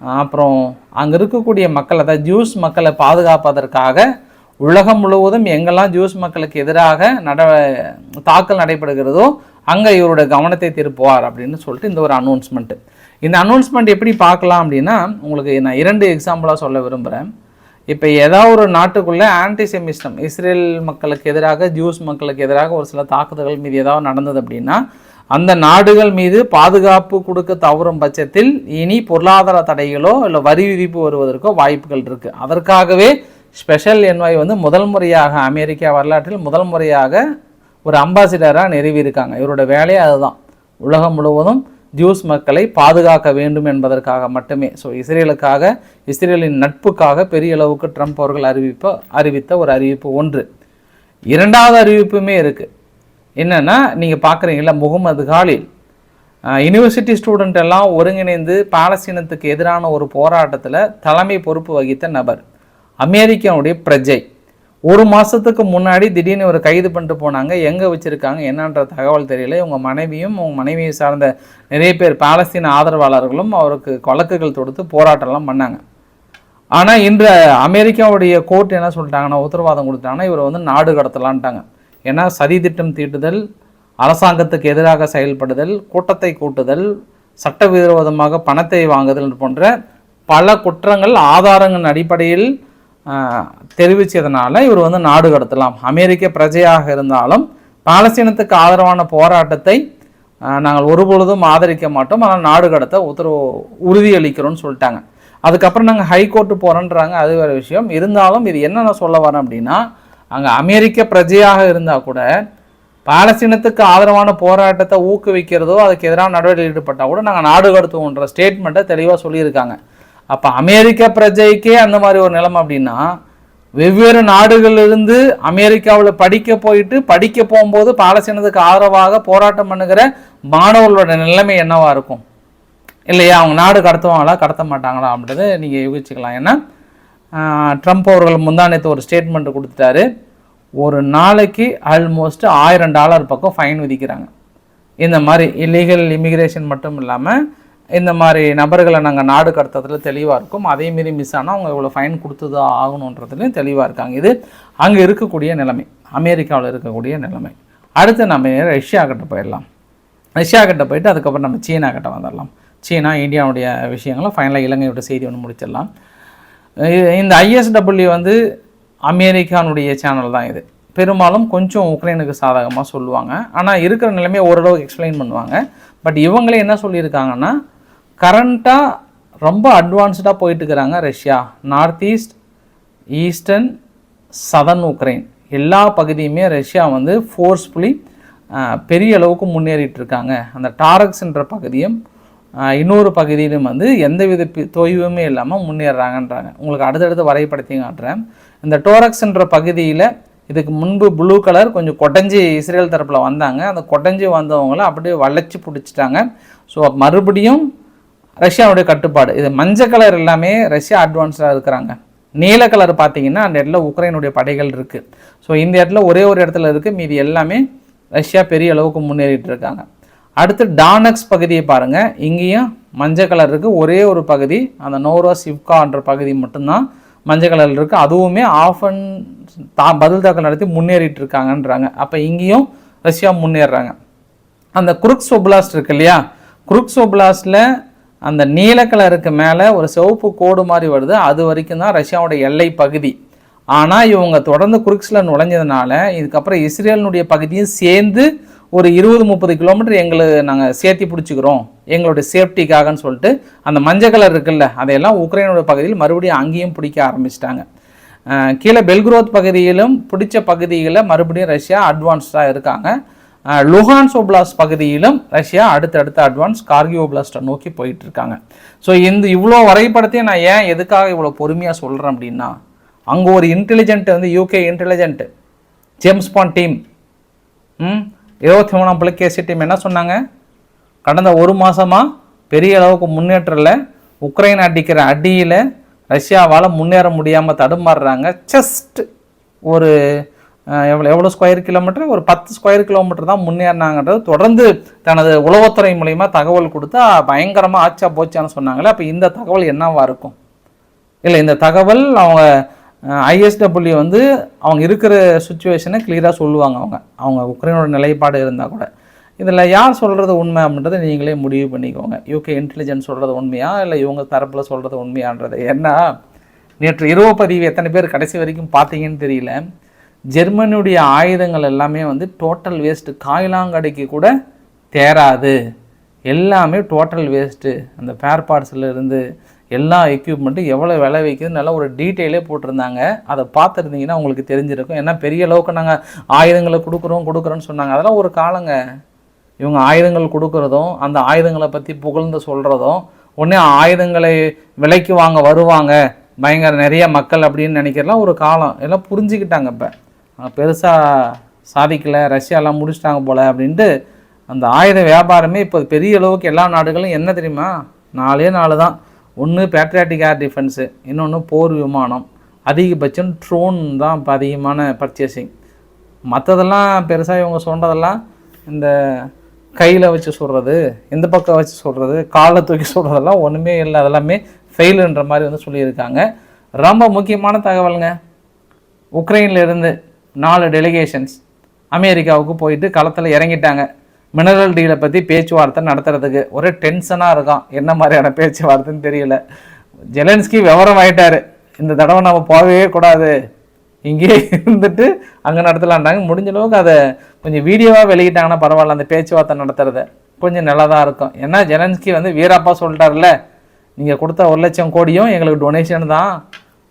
Speaker 1: அப்புறம் அங்கே இருக்கக்கூடிய மக்கள் அதாவது ஜூஸ் மக்களை பாதுகாப்பதற்காக உலகம் முழுவதும் எங்கெல்லாம் ஜூஸ் மக்களுக்கு எதிராக நட தாக்கல் நடைபெறுகிறதோ அங்கே இவரோட கவனத்தை திருப்புவார் அப்படின்னு சொல்லிட்டு இந்த ஒரு அனௌன்ஸ்மெண்ட்டு இந்த அனௌன்ஸ்மெண்ட் எப்படி பார்க்கலாம் அப்படின்னா உங்களுக்கு நான் இரண்டு எக்ஸாம்பிளாக சொல்ல விரும்புகிறேன் இப்போ ஏதாவது ஒரு நாட்டுக்குள்ளே ஆன்டிசெமிஸ்டம் இஸ்ரேல் மக்களுக்கு எதிராக ஜூஸ் மக்களுக்கு எதிராக ஒரு சில தாக்குதல்கள் மீது ஏதாவது நடந்தது அப்படின்னா அந்த நாடுகள் மீது பாதுகாப்பு கொடுக்க தவறும் பட்சத்தில் இனி பொருளாதார தடைகளோ இல்லை வரி விதிப்பு வருவதற்கோ வாய்ப்புகள் இருக்குது அதற்காகவே ஸ்பெஷல் என்வாய் வந்து முதல் முறையாக அமெரிக்கா வரலாற்றில் முதல் முறையாக ஒரு அம்பாசிடராக நிறுவியிருக்காங்க இவரோட வேலையே அதுதான். உலகம் முழுவதும் ஜூஸ் மக்களை பாதுகாக்க வேண்டும் என்பதற்காக மட்டுமே. ஸோ இஸ்ரேலுக்காக இஸ்ரேலின் நட்புக்காக பெரிய அளவுக்கு ட்ரம்ப் அவர்கள் அறிவிப்ப அறிவித்த ஒரு அறிவிப்பு ஒன்று. இரண்டாவது அறிவிப்புமே இருக்குது என்னென்னா நீங்கள் பார்க்குறீங்களா முகமது காலில். யூனிவர்சிட்டி ஸ்டூடெண்ட் எல்லாம் ஒருங்கிணைந்து பாலஸ்தீனத்துக்கு எதிரான ஒரு போராட்டத்தில் தலைமை பொறுப்பு வகித்த நபர். அமெரிக்காவுடைய பிரஜை. ஒரு மாதத்துக்கு முன்னாடி திடீர்னு ஒரு கைது பண்ணிட்டு போனாங்க. எங்கே வச்சுருக்காங்க? என்னன்ற தகவல் தெரியல. இவங்க மனைவியும் அவங்க மனைவியை சார்ந்த நிறைய பேர் பாலஸ்தீன ஆதரவாளர்களும் அவருக்கு வழக்குகள் தொடுத்து போராட்டம்லாம் பண்ணாங்க. ஆனால் இன்று அமெரிக்காவுடைய கோர்ட் என்ன சொல்லிட்டாங்கன்னா உத்தரவாதம் கொடுத்தாங்கன்னா இவர் வந்து நாடு கடத்தலான்ட்டாங்க. ஏன்னா சதி திட்டம் தீட்டுதல் அரசாங்கத்துக்கு எதிராக செயல்படுதல் கூட்டத்தை கூட்டுதல் சட்டவிரோதமாக பணத்தை வாங்குதல் போன்ற பல குற்றங்கள் ஆதாரங்களின் அடிப்படையில் தெரிவித்ததுனால இவர் வந்து நாடு கடத்தலாம். அமெரிக்க பிரஜையாக இருந்தாலும் பாலஸ்தீனத்துக்கு ஆதரவான போராட்டத்தை நாங்கள் ஒருபொழுதும் ஆதரிக்க மாட்டோம். ஆனால் நாடு கடத்த உத்தரவு உறுதியளிக்கிறோம்னு சொல்லிட்டாங்க. அதுக்கப்புறம் நாங்கள் ஹைகோர்ட்டு போகிறோன்றாங்க அது வேறு விஷயம். இருந்தாலும் இது என்னென்ன சொல்ல வரேன் அப்படின்னா அங்கே அமெரிக்க பிரஜையாக இருந்தால் கூட பாலஸ்தீனத்துக்கு ஆதரவான போராட்டத்தை ஊக்குவிக்கிறதோ அதுக்கு எதிரான நடவடிக்கை ஈடுபட்டால் கூட நாங்கள் நாடு கடத்துவோன்ற ஸ்டேட்மெண்ட்டை தெளிவாக சொல்லியிருக்காங்க. அப்போ அமெரிக்க பிரஜைக்கே அந்த மாதிரி ஒரு நிலைமை அப்படின்னா வெவ்வேறு நாடுகளிலிருந்து அமெரிக்காவில் படிக்க போயிட்டு படிக்க போகும்போது பாலஸ்தீனத்துக்கு ஆதரவாக போராட்டம் பண்ணுகிற மாணவர்களோட நிலைமை என்னவாக இருக்கும்? இல்லையா? அவங்க நாடு கடத்துவாங்களா? கடத்த மாட்டாங்களா? அப்படின்றத நீங்கள் யோகிச்சுக்கலாம் ஏன்னா ட்ரம்ப் அவர்கள் முந்தானத்து ஒரு ஸ்டேட்மெண்ட் கொடுத்துட்டாரு. ஒரு நாளைக்கு ஆல்மோஸ்ட் ஆயிரம் டாலர் பக்கம் ஃபைன் விதிக்கிறாங்க. இந்த மாதிரி இல்லீகல் இமிக்ரேஷன் மட்டும் இல்லாமல் இந்த மாதிரி நபர்களை நாங்கள் நாடு கடத்துறதுல தெளிவாக இருக்கும். அதே மாரி மிஸ் ஆனால் அவங்க இவ்வளோ ஃபைன் கொடுத்து தான் ஆகணுன்றதுலையும் தெளிவாக இருக்காங்க. இது அங்கே இருக்கக்கூடிய நிலைமை. அமெரிக்காவில் இருக்கக்கூடிய நிலைமை. அடுத்து நம்ம ரஷ்யா கிட்ட போயிடலாம். ரஷ்யா கிட்ட போயிட்டு அதுக்கப்புறம் நம்ம சீனா கிட்ட வந்துடலாம். சீனா இந்தியாவுடைய விஷயங்களும் ஃபைனலாக இலங்கையோட செய்தி ஒன்று முடிச்சிடலாம். இந்த ஐஎஸ்டபிள்யூ வந்து அமெரிக்கானுடைய சேனல் தான் இது. பெரும்பாலும் கொஞ்சம் உக்ரைனுக்கு சாதகமாக சொல்லுவாங்க. ஆனால் இருக்கிற நிலைமையை ஓரளவுக்கு எக்ஸ்பிளைன் பண்ணுவாங்க. பட் இவங்களே என்ன சொல்லியிருக்காங்கன்னா கரண்ட்டாக ரொம்ப அட்வான்ஸ்டாக போயிட்டு இருக்கிறாங்க Russia. North east eastern southern Ukraine எல்லா பகுதியுமே ரஷ்யா வந்து ஃபோர்ஸ்ஃபுல்லி பெரிய அளவுக்கு முன்னேறிட்டு இருக்காங்க அந்த டாரக்ஸ்ன்ற பகுதியும் இன்னொரு பகுதியிலும் வந்து எந்தவித தொய்வுமே இல்லாமல் முன்னேறாங்கன்றாங்க. உங்களுக்கு அடுத்தடுத்து வரைபடத்தி காட்டுறேன். இந்த டோரக்ஸ்ன்ற பகுதியில் இதுக்கு முன்பு ப்ளூ கலர் கொஞ்சம் கொட்டஞ்சி இஸ்ரேல் தரப்பில் வந்தாங்க. அந்த கொட்டஞ்சி வந்தவங்கள அப்படியே வளைச்சி பிடிச்சிட்டாங்க. ஸோ மறுபடியும் ரஷ்யாவுடைய கட்டுப்பாடு. இது மஞ்சள் கலர் எல்லாமே ரஷ்யா அட்வான்ஸ்டாக இருக்கிறாங்க. நீல கலர் பார்த்தீங்கன்னா அந்த இடத்துல உக்ரைனுடைய படைகள் இருக்குது ஸோ இந்த இடத்துல ஒரே ஒரு இடத்துல இருக்குது மீதி எல்லாமே ரஷ்யா பெரிய அளவுக்கு முன்னேறிட்டு இருக்காங்க. அடுத்து டானக்ஸ் பகுதியை பாருங்கள் இங்கேயும் மஞ்சள் கலர் இருக்குது ஒரே ஒரு பகுதி அந்த நோரோ சிவ்கான்ற பகுதி மட்டும்தான் மஞ்சள் கலரில் இருக்குது அதுவுமே ஆஃப் அண்ட் தா பதில் தாக்கல் நடத்தி முன்னேறிட்டு இருக்காங்கன்றாங்க அப்போ இங்கேயும் ரஷ்யா முன்னேறுறாங்க. அந்த குருக்ஸ் ஒப்லாஸ்ட் இருக்கு இல்லையா? குருக்ஸ் ஒப்லாஸ்டில் அந்த நீல கலருக்கு மேலே ஒரு சிவப்பு கோடு மாதிரி வருது. அது வரைக்கும் தான் ரஷ்யாவோட எல்லை பகுதி. ஆனால் இவங்க தொடர்ந்து குருக்ஸில் நுழைஞ்சதுனால இதுக்கப்புறம் இஸ்ரேலினுடைய பகுதியும் சேர்ந்து ஒரு இருபது முப்பது கிலோமீட்டர் எங்களை நாங்கள் சேர்த்தி பிடிச்சிக்கிறோம். எங்களுடைய சேஃப்டிக்காகன்னு சொல்லிட்டு அந்த மஞ்சள் கலர் இருக்குல்ல அதையெல்லாம் உக்ரைனோட பகுதியில் மறுபடியும் அங்கேயும் பிடிக்க ஆரம்பிச்சிட்டாங்க. கீழே பெல்க்ரோத் பகுதியிலும் பிடிச்ச பகுதியில் மறுபடியும் ரஷ்யா அட்வான்ஸ்டாக இருக்காங்க. லுஹான்ஸ் பகுதியிலும் ரஷ்யா அடுத்தடுத்த அட்வான்ஸ் கார்கி நோக்கி போயிட்டு இருக்காங்க. ஸோ இந்த இவ்வளோ வரைபடத்தையும் நான் ஏன் எதுக்காக இவ்வளோ பொறுமையாக சொல்கிறேன் அப்படின்னா அங்கே ஒரு இன்டெலிஜென்ட் வந்து யூகே இன்டெலிஜென்ட் ஜேம்ஸ்பான் டீம் ம் இருபத்தி மூணாம் புலிகேசி டீம் என்ன சொன்னாங்க? கடந்த ஒரு மாதமாக பெரிய அளவுக்கு முன்னேற்றல உக்ரைன் அடிக்கிற அடியில் ரஷ்யாவால் முன்னேற முடியாமல் தடுமாறுறாங்க. ஜஸ்ட் ஒரு எவ்வளோ எவ்வளோ ஸ்கொயர் கிலோமீட்டர் ஒரு பத்து ஸ்கொயர் கிலோமீட்டர் தான் முன்னேறினாங்கன்றது தொடர்ந்து தனது உளவுத்துறை மூலிமா தகவல் கொடுத்தா பயங்கரமாக ஆச்சா போச்சான்னு சொன்னாங்களே. அப்போ இந்த தகவல் என்னவாக இருக்கும்? இல்லை இந்த தகவல் அவங்க ஐஎஸ்டபிள்யூ வந்து அவங்க இருக்கிற சுச்சுவேஷனை கிளியராக சொல்லுவாங்க அவங்க. அவங்க உக்ரைனோட நிலைப்பாடு இருந்தால் கூட. இதில் யார் சொல்கிறது உண்மை அப்படின்றத நீங்களே முடிவு பண்ணிக்கோங்க. யூகே இன்டெலிஜென்ஸ் சொல்கிறது உண்மையா? இல்லை இவங்க தரப்பில் சொல்கிறது உண்மையான்றது? ஏன்னா நேற்று இரவு பதிவு எத்தனை பேர் கடைசி வரைக்கும் பார்த்தீங்கன்னு தெரியல. ஜெர்மனியுடைய ஆயுதங்கள் எல்லாமே வந்து டோட்டல் வேஸ்ட்டு காயிலாங்கடைக்கு கூட தேராது. எல்லாமே டோட்டல் வேஸ்ட்டு அந்த பேர் பார்ட்ஸில் இருந்து எல்லா எக்யூப்மெண்ட்டும் எவ்வளோ விலை வைக்கிறது நல்லா ஒரு டீட்டெயிலே போட்டிருந்தாங்க. அதை பார்த்துருந்தீங்கன்னா உங்களுக்கு தெரிஞ்சிருக்கும். ஏன்னா பெரிய அளவுக்கு நாங்கள் ஆயுதங்களை கொடுக்குறோம் கொடுக்குறோன்னு சொன்னாங்க. அதெல்லாம் ஒரு காலங்க. இவங்க ஆயுதங்கள் கொடுக்குறதும் அந்த ஆயுதங்களை பற்றி புகழ்ந்து சொல்கிறதும் உடனே ஆயுதங்களை விலைக்கு வாங்க வருவாங்க. பயங்கர நிறைய மக்கள் அப்படின்னு நினைக்கிறலாம் ஒரு காலம். எல்லாம் புரிஞ்சுக்கிட்டாங்க இப்போ. பெருசாக சாதிக்கலை ரஷ்யாலாம் முடிச்சிட்டாங்க போல் அப்படின்ட்டு அந்த ஆயுத வியாபாரமே இப்போ பெரிய அளவுக்கு எல்லா நாடுகளும் என்ன தெரியுமா? நாலே நாலு தான் ஒன்று பேட்ரியாட்டிக் ஏர் டிஃபென்ஸு இன்னொன்று போர் விமானம். அதிகபட்சம் ட்ரோன் தான் இப்போ அதிகமான பர்ச்சேசிங் மற்றதெல்லாம் பெருசாக இவங்க சொல்கிறதெல்லாம் இந்த கையில் வச்சு சொல்கிறது இந்த பக்கம் வச்சு சொல்கிறது காலை தூக்கி சொல்கிறதெல்லாம் ஒன்றுமே இல்லை. அதெல்லாமே ஃபெயிலுன்ற மாதிரி வந்து சொல்லியிருக்காங்க. ரொம்ப முக்கியமான தகவலுங்க. உக்ரைனில் இருந்து நாலு டெலிகேஷன்ஸ் அமெரிக்காவுக்கு போயிட்டு களத்தில் இறங்கிட்டாங்க. மினரல் டீலை பற்றி பேச்சுவார்த்தை நடத்துறதுக்கு ஒரே டென்ஷனாக இருக்கான். என்ன மாதிரியான பேச்சுவார்த்தைன்னு தெரியல. ஜெலன்ஸ்கி விவரம் ஆகிட்டார் இந்த தடவை நம்ம போகவே கூடாது. இங்கேயே இருந்துட்டு அங்கே நடத்தலான்றாங்க முடிஞ்ச அளவுக்கு அதை கொஞ்சம் வீடியோவாக வெளியிட்டாங்கன்னா பரவாயில்ல அந்த பேச்சுவார்த்தை நடத்துகிறத கொஞ்சம் நல்லா தான் இருக்கும். ஏன்னா ஜெலன்ஸ்கி வந்து வீராப்பா சொல்லிட்டார்ல நீங்கள் கொடுத்த ஒரு லட்சம் கோடியும் எங்களுக்கு டொனேஷன் தான்.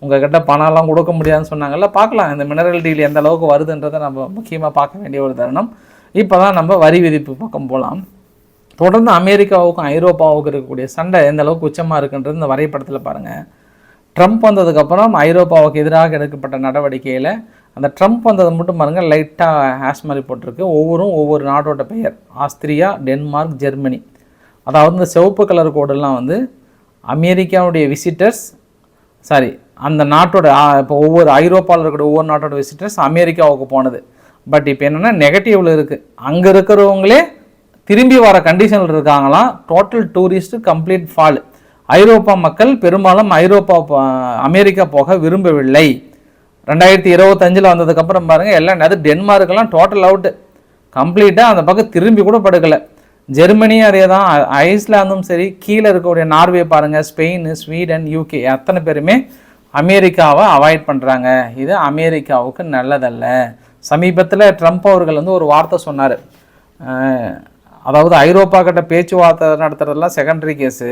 Speaker 1: உங்ககிட்ட பணம்லாம் கொடுக்க முடியாதுன்னு சொன்னாங்கல்ல. பார்க்கலாம். இந்த மினரல் டீல் எந்த அளவுக்கு வருதுன்றதை நம்ம முக்கியமாக பார்க்க வேண்டிய ஒரு தருணம். இப்போ தான் நம்ம வரி விதிப்பு பக்கம் போகலாம் தொடர்ந்து அமெரிக்காவுக்கும் ஐரோப்பாவுக்கும் இருக்கக்கூடிய சண்டை எந்த அளவுக்கு உச்சமாக இருக்குன்றது இந்த வரைபடத்தில் பாருங்கள் ட்ரம்ப் வந்ததுக்கப்புறம் ஐரோப்பாவுக்கு எதிராக எடுக்கப்பட்ட நடவடிக்கையில் அந்த ட்ரம்ப் வந்தது மட்டும் பாருங்கள் லைட்டாக ஹேஷ் மாதிரி போட்டிருக்கு. ஒவ்வொரும் ஒவ்வொரு நாட்டோட பெயர். Austria Denmark Germany. அதாவது இந்த சிவப்பு கலர் கோடெல்லாம் வந்து அமெரிக்காவுடைய விசிட்டர்ஸ் சாரி அந்த நாட்டோட இப்போ ஒவ்வொரு ஐரோப்பாவில் இருக்கக்கூடிய ஒவ்வொரு நாட்டோட விசிட்டர்ஸ் அமெரிக்காவுக்கு போனது. பட் இப்போ என்னென்னா நெகட்டிவில் இருக்குது அங்கே இருக்கிறவங்களே திரும்பி வர கண்டிஷனில் இருக்காங்களாம். டோட்டல் டூரிஸ்ட் கம்ப்ளீட் ஃபால் ஐரோப்பா மக்கள் பெரும்பாலும் ஐரோப்பா அமெரிக்கா போக விரும்பவில்லை. ரெண்டாயிரத்தி இருபத்தஞ்சில் வந்ததுக்கப்புறம் பாருங்கள் எல்லாம் அது டென்மார்க்கெல்லாம் டோட்டல் அவுட்டு கம்ப்ளீட்டாக அந்த பக்கம் திரும்பி கூட படுக்கலை. ஜெர்மனியும் அதே தான். ஐஸ்லாந்தும் சரி கீழே இருக்கக்கூடிய நார்வே பாருங்கள் ஸ்பெயின் ஸ்வீடன் யூகே அத்தனை பேருமே அமெரிக்காவை அவாய்ட் பண்ணுறாங்க இது அமெரிக்காவுக்கு நல்லதல்ல. சமீபத்தில் ட்ரம்ப் அவர்கள் வந்து ஒரு வார்த்தை சொன்னார். அதாவது ஐரோப்பா கிட்ட பேச்சுவார்த்தை நடத்துறதெல்லாம் செகண்டரி கேஸு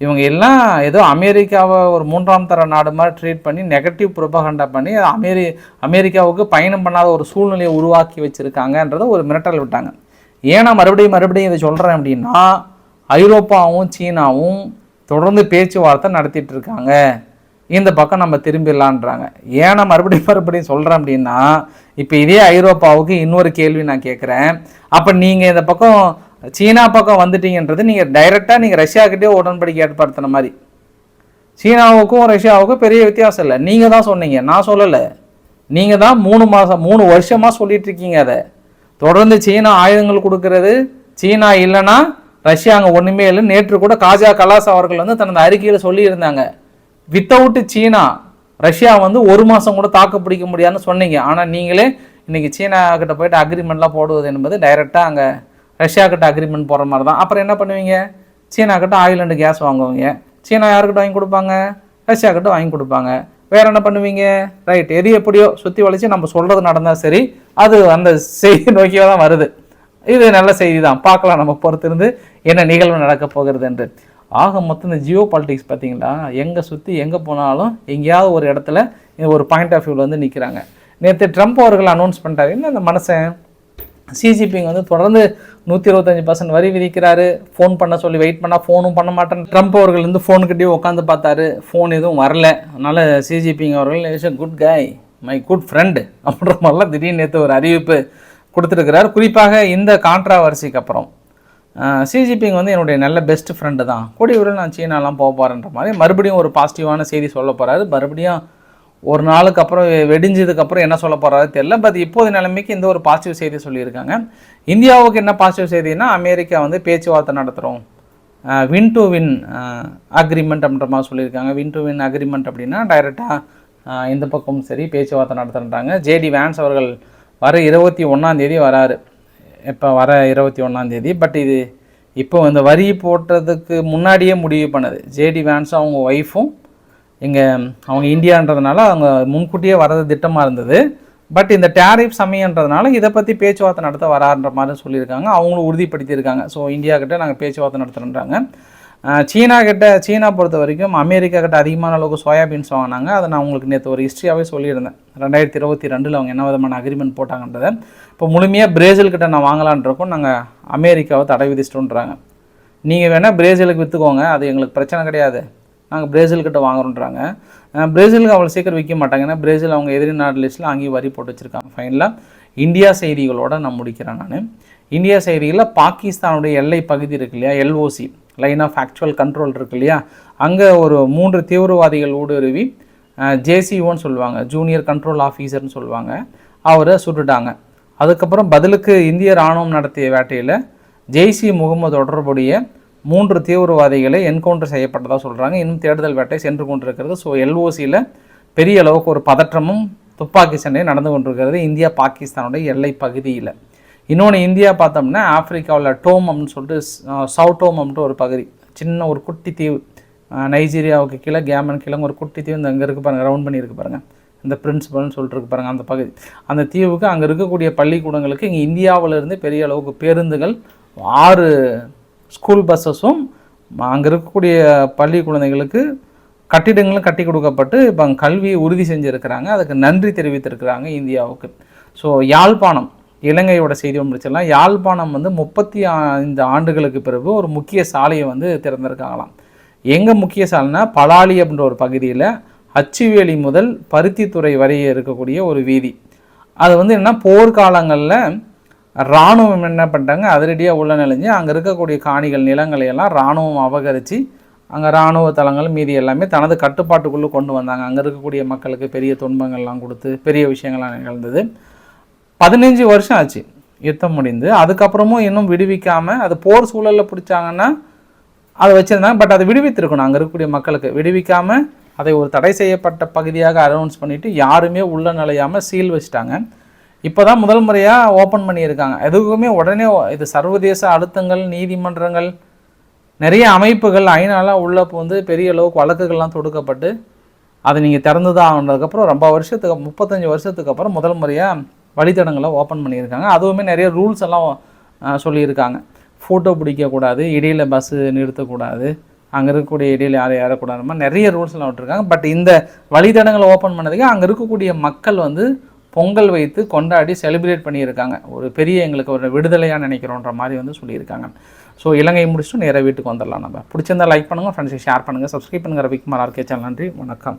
Speaker 1: இவங்க எல்லாம் ஏதோ அமெரிக்காவை ஒரு மூன்றாம் தர நாடு மாதிரி ட்ரீட் பண்ணி நெகட்டிவ் ப்ரொபகண்டா பண்ணி அமெரி அமெரிக்காவுக்கு பயணம் பண்ணாத ஒரு சூழ்நிலையை உருவாக்கி வச்சுருக்காங்கன்றத ஒரு மிரட்டல் விட்டாங்க. ஏன்னா மறுபடியும் மறுபடியும் இதை சொல்கிறேன் அப்படின்னா ஐரோப்பாவும் சீனாவும் தொடர்ந்து பேச்சுவார்த்தை நடத்திட்டு இருக்காங்க. இந்த பக்கம் நம்ம திரும்பிடலான்றாங்க. ஏன் நான் மறுபடியும் மறுபடியும் சொல்கிறேன் அப்படின்னா இப்போ இதே ஐரோப்பாவுக்கு இன்னொரு கேள்வி நான் கேட்குறேன். அப்போ நீங்கள் இந்த பக்கம் சீனா பக்கம் வந்துட்டீங்கன்றது நீங்கள் டைரெக்டாக நீங்கள் ரஷ்யாக்கிட்டே உடன்படிக்கை ஏற்படுத்தின மாதிரி. சீனாவுக்கும் ரஷ்யாவுக்கும் பெரிய வித்தியாசம் இல்லை. நீங்கள் தான் சொன்னீங்க. நான் சொல்லலை. நீங்கள் தான் மூணு மாதம் மூணு வருஷமாக சொல்லிட்டு இருக்கீங்க அதை. தொடர்ந்து சீனா ஆயுதங்கள் கொடுக்கறது சீனா இல்லைன்னா ரஷ்யா அங்கே ஒன்றுமே இல்லை நேற்று கூட காஜா கலாஸ் அவர்கள் வந்து தனது அறிக்கையில் சொல்லியிருந்தாங்க. வித்தவுட் சீனா ரஷ்யா வந்து ஒரு மாதம் கூட தாக்கு பிடிக்க முடியாதுன்னு சொன்னீங்க. ஆனால் நீங்களே இன்றைக்கி சீனா கிட்ட போயிட்டு அக்ரிமெண்ட்லாம் போடுவது என்பது டைரெக்டாக அங்கே ரஷ்யா கிட்ட அக்ரிமெண்ட் போடுற மாதிரி தான். அப்புறம் என்ன பண்ணுவீங்க? சீனா கிட்ட ஆயில் அண்டு கேஸ் வாங்குவீங்க. சீனா யாருக்கிட்ட வாங்கி கொடுப்பாங்க? ரஷ்யா கிட்ட வாங்கி கொடுப்பாங்க. வேற என்ன பண்ணுவீங்க? ரைட் எது எப்படியோ சுற்றி வளைச்சு நம்ம சொல்கிறது நடந்தால் சரி. அது அந்த செய்தி நோக்கியாக தான் வருது. இது நல்ல செய்தி தான் பார்க்கலாம். நம்ம பொறுத்திருந்து என்ன நிகழ்வு நடக்க போகிறது என்று. ஆக மொத்தம் இந்த ஜியோ பாலிட்டிக்ஸ் பார்த்தீங்களா எங்கே சுற்றி எங்கே போனாலும் எங்கேயாவது ஒரு இடத்துல ஒரு பாயிண்ட் ஆஃப் வியூவில் வந்து நிற்கிறாங்க நேற்று ட்ரம்ப் அவர்கள் அனௌன்ஸ் பண்ணிட்டாரு. என்ன அந்த மனுஷன்? சிஜிபிங் வந்து தொடர்ந்து நூற்றி இருபத்தஞ்சி பர்சன்ட் வரி விதிக்கிறாரு. ஃபோன் பண்ண சொல்லி வெயிட் பண்ணால் ஃபோனும் பண்ண மாட்டேன். ட்ரம்ப் அவர்கள் வந்து ஃபோனுக்கிட்டே உட்காந்து பார்த்தாரு. ஃபோன் எதுவும் வரல. அதனால் சிஜிபிங் அவர்கள் is good guy my good friend அப்படின்ற மாதிரிலாம் திடீர்னு நேற்று ஒரு அறிவிப்பு கொடுத்துருக்கிறார். குறிப்பாக இந்த கான்ட்ராவர்சிக்கு அப்புறம். சிஜிபிங் வந்து என்னுடைய நல்ல பெஸ்ட் ஃப்ரெண்டு தான். கூடிய விரைவில் நான் சீனாலாம் போக போகிறேன்ற மாதிரி மறுபடியும் ஒரு பாசிட்டிவான செய்தி சொல்ல போகிறாரு மறுபடியும் ஒரு நாளுக்கு அப்புறம் வெடிஞ்சதுக்கப்புறம் என்ன சொல்ல போகிறாரு தெரியல. பட் இப்போது நிலைமைக்கு இந்த ஒரு பாசிட்டிவ் செய்தி சொல்லியிருக்காங்க. இந்தியாவுக்கு என்ன பாசிட்டிவ் செய்தினா அமெரிக்கா வந்து பேச்சுவார்த்தை நடத்துகிறோம் வின் டு வின் அக்ரிமெண்ட் அப்படின்ற மாதிரி சொல்லியிருக்காங்க. வின் டு வின் அக்ரிமெண்ட் அப்படின்னா டைரெக்டாக இந்த பக்கமும் சரி பேச்சுவார்த்தை நடத்துகிறாங்க ஜேடி வேன்ஸ் அவர்கள் வர இருபத்தி ஒன்றாந்தேதி வராரு. இப்போ வர இருபத்தி ஒன்றாந்தேதி பட் இது இப்போ இந்த வரி போட்டதுக்கு முன்னாடியே முடிவு பண்ணுது. ஜேடி வேன்ஸும் அவங்க ஒய்ஃபும் இங்கே அவங்க இந்தியான்றதுனால அவங்க முன்கூட்டியே வரது திட்டமாக இருந்தது. பட் இந்த டேரிஃப் சமயன்றதுனால இதை பற்றி பேச்சுவார்த்தை நடத்த வரான்ற மாதிரி சொல்லியிருக்காங்க. அவங்களும் உறுதிப்படுத்தியிருக்காங்க. ஸோ இந்தியா கிட்ட நாங்கள் பேச்சுவார்த்தை நடத்துகிறோன்றாங்க சீனா கிட்ட சீனா பொறுத்த வரைக்கும் அமெரிக்கா கிட்ட அதிகமான அளவுக்கு சோயாபீன்ஸ் வாங்கினாங்க. அதை நான் உங்களுக்கு நேற்று ஒரு ஹிஸ்ட்ரியாகவே சொல்லியிருந்தேன். ரெண்டாயிரத்தி இருபத்தி ரெண்டில் அவங்க என்ன விதமான அக்ரிமெண்ட் போட்டாங்கன்றதை. இப்போ முழுமையாக பிரேசில் கிட்ட நான் வாங்கலான்றக்கும் நாங்கள் அமெரிக்காவை தடை விதிச்சிட்டோன்றாங்க. நீங்கள் வேணால் பிரேசிலுக்கு விற்றுக்கோங்க அது எங்களுக்கு பிரச்சனை கிடையாது. நாங்கள் பிரேசில் கிட்ட வாங்குறோன்றாங்க. பிரேசிலுக்கு அவ்வளோ சீக்கிரம் விற்க மாட்டாங்க. ஏன்னா பிரேசில் அவங்க எதிரி நாடு லிஸ்ட்டில் அங்கேயும் வரி போட்டு வச்சுருக்காங்க. ஃபைனலாக இந்தியா செய்திகளோட நான் முடிக்கிறேன் நான். இந்தியா செய்திகளில் பாகிஸ்தானுடைய எல்லை பகுதி இருக்கு இல்லையா? LOC. Line of actual control இருக்கு இல்லையா? அங்கே ஒரு மூன்று தீவிரவாதிகள் ஊடுருவி ஜேசிஓன்னு சொல்லுவாங்க ஜூனியர் கண்ட்ரோல் ஆஃபீஸர்னு சொல்லுவாங்க. அவரை சுட்டுட்டாங்க. அதுக்கப்புறம் பதிலுக்கு இந்திய ராணுவம் நடத்திய வேட்டையில் ஜெய்சி முகமது தொடர்புடைய மூன்று தீவிரவாதிகளை என்கவுண்டர் செய்யப்பட்டதாக சொல்கிறாங்க இன்னும் தேடுதல் வேட்டை சென்று கொண்டிருக்கிறது. ஸோ எல்ஓசியில் பெரிய அளவுக்கு ஒரு பதற்றமும் துப்பாக்கி சண்டையும் நடந்து கொண்டிருக்கிறது இந்தியா பாகிஸ்தானுடைய எல்லை பகுதியில். இன்னொன்று இந்தியா பார்த்தோம்னா ஆப்பிரிக்காவில் டோமம்னு சொல்லிட்டு சவுட்டோமம்ன்ட்டு ஒரு பகுதி. சின்ன ஒரு குட்டி தீவு. நைஜீரியாவுக்கு கீழே கேமன் கீழே ஒரு குட்டி தீவு இந்த அங்கே இருக்கு பாருங்கள் ரவுண்ட் பண்ணி இருக்கு இந்த பிரின்சிபல்னு சொல்லிட்டு இருக்கு பாருங்கள் அந்த பகுதி. அந்த தீவுக்கு அங்கே இருக்கக்கூடிய பள்ளிக்கூடங்களுக்கு இங்கே இந்தியாவிலேருந்து பெரிய அளவுக்கு பேருந்துகள் ஆறு ஸ்கூல் பஸ்ஸஸும் அங்கே இருக்கக்கூடிய பள்ளி குழந்தைகளுக்கு கட்டிடங்களும் கட்டி கொடுக்கப்பட்டு இப்போ கல்வியை உறுதி செஞ்சுருக்கிறாங்க. அதுக்கு நன்றி தெரிவித்திருக்கிறாங்க இந்தியாவுக்கு. ஸோ யாழ்ப்பாணம். இலங்கையோட செய்தி முடிச்சிடலாம் யாழ்ப்பாணம் வந்து முப்பத்தி ஐந்து ஆண்டுகளுக்கு பிறகு ஒரு முக்கிய சாலையை வந்து திறந்திருக்காங்களாம். எங்கே முக்கிய சாலைனா பலாலி அப்படின்ற ஒரு பகுதியில் அச்சுவேலி முதல் பருத்தித்துறை வரை இருக்கக்கூடிய ஒரு வீதி. அது வந்து என்ன போர்க்காலங்களில் இராணுவம் என்ன பண்ணிட்டாங்க அதிரடியாக உள்ள நுழைஞ்சு அங்கே இருக்கக்கூடிய காணிகள் நிலங்களை எல்லாம் இராணுவம் அபகரித்து அங்கே இராணுவ தளங்கள் மீதி எல்லாமே தனது கட்டுப்பாட்டுக்குள்ளே கொண்டு வந்தாங்க. அங்கே இருக்கக்கூடிய மக்களுக்கு பெரிய துன்பங்கள்லாம் கொடுத்து பெரிய விஷயங்கள்லாம் நிகழ்ந்தது. பதினஞ்சு வருஷம் ஆச்சு யுத்தம் முடிந்து. அதுக்கப்புறமும் இன்னும் விடுவிக்காமல் அது போர் சூழலில் பிடிச்சாங்கன்னா அதை வச்சுருந்தாங்க பட் அதை விடுவித்திருக்கணும். அங்கே இருக்கக்கூடிய மக்களுக்கு விடுவிக்காமல் அதை ஒரு தடை செய்யப்பட்ட பகுதியாக அனௌன்ஸ் பண்ணிவிட்டு யாருமே உள்ள நுழையாமல் சீல் வச்சுட்டாங்க. இப்போ தான் முதல் முறையாக ஓப்பன் பண்ணியிருக்காங்க. எதுக்குமே உடனே இது சர்வதேச அழுத்தங்கள் நீதிமன்றங்கள் நிறைய அமைப்புகள் ஐநாலாம் உள்ள வந்து பெரிய அளவுக்கு வழக்குகள்லாம் தொடுக்கப்பட்டு அதை நீங்கள் திறந்து தான் ஆனதுக்கப்புறம் ரொம்ப வருஷத்துக்கு முப்பத்தஞ்சு வருஷத்துக்கு அப்புறம் முதல் முறையாக வழித்தடங்களை ஓப்பன் பண்ணியிருக்காங்க. அதுவுமே நிறைய ரூல்ஸ் எல்லாம் சொல்லியிருக்காங்க. ஃபோட்டோ பிடிக்கக்கூடாது இடையில் பஸ்ஸு நிறுத்தக்கூடாது அங்கே இருக்கக்கூடிய இடையில் யாரும் ஏறக்கூடாது மாதிரி நிறைய ரூல்ஸ் எல்லாம் விட்டுருக்காங்க. பட் இந்த வழித்தடங்களை ஓப்பன் பண்ணதுக்கு அங்கே இருக்கக்கூடிய மக்கள் வந்து பொங்கல் வைத்து கொண்டாடி செலிப்ரேட் பண்ணியிருக்காங்க. ஒரு பெரிய எங்களுக்கு ஒரு விடுதலையாக நினைக்கிறோன்ற மாதிரி வந்து சொல்லியிருக்காங்க. ஸோ இலங்கை முடிச்சுட்டு நேராக வீட்டுக்கு வந்துடலாம் நம்ம. பிடிச்சிருந்தா லைக் பண்ணுங்கள் ஃப்ரெண்ட்ஸுக்கு ஷேர் பண்ணுங்கள் சப்ஸ்கிரைப் பண்ணுங்கள் ரவிக்குமார் ஆர்கே சேனல் நன்றி வணக்கம்.